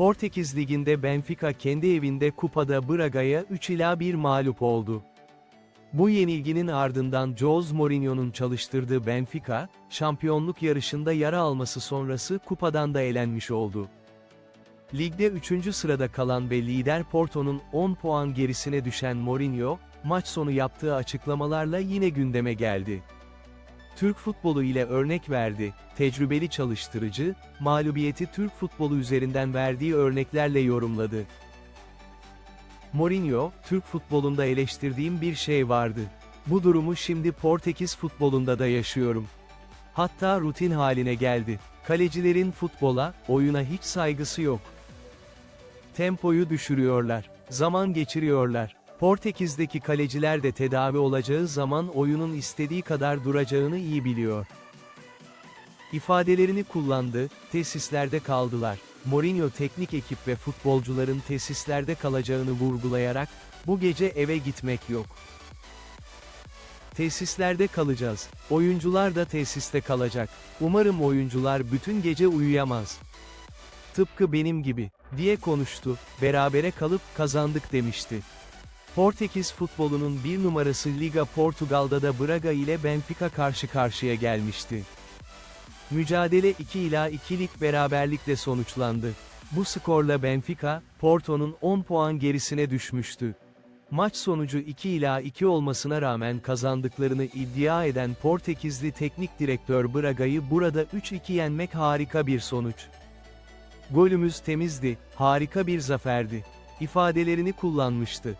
Portekiz Ligi'nde Benfica kendi evinde kupada Braga'ya 3 ila 1 mağlup oldu. Bu yenilginin ardından Jose Mourinho'nun çalıştırdığı Benfica, şampiyonluk yarışında yara alması sonrası kupadan da elenmiş oldu. Ligde 3. sırada kalan ve lider Porto'nun 10 puan gerisine düşen Mourinho, maç sonu yaptığı açıklamalarla yine gündeme geldi. Türk futbolu ile örnek verdi, tecrübeli çalıştırıcı, mağlubiyeti Türk futbolu üzerinden verdiği örneklerle yorumladı. Mourinho, Türk futbolunda eleştirdiğim bir şey vardı. Bu durumu şimdi Portekiz futbolunda da yaşıyorum. Hatta rutin haline geldi. Kalecilerin futbola, oyuna hiç saygısı yok. Tempoyu düşürüyorlar. Zaman geçiriyorlar. Portekiz'deki kaleciler de tedavi olacağı zaman oyunun istediği kadar duracağını iyi biliyor. İfadelerini kullandı, tesislerde kaldılar. Mourinho teknik ekip ve futbolcuların tesislerde kalacağını vurgulayarak, bu gece eve gitmek yok. Tesislerde kalacağız. Oyuncular da tesiste kalacak. Umarım oyuncular bütün gece uyuyamaz. Tıpkı benim gibi, diye konuştu, berabere kalıp kazandık demişti. Portekiz futbolunun bir numarası Liga Portugal'da da Braga ile Benfica karşı karşıya gelmişti. Mücadele 2 ila 2'lik beraberlikle sonuçlandı. Bu skorla Benfica, Porto'nun 10 puan gerisine düşmüştü. Maç sonucu 2 ila 2 olmasına rağmen kazandıklarını iddia eden Portekizli teknik direktör Braga'yı burada 3-2 yenmek harika bir sonuç. Golümüz temizdi, harika bir zaferdi. ifadelerini kullanmıştı.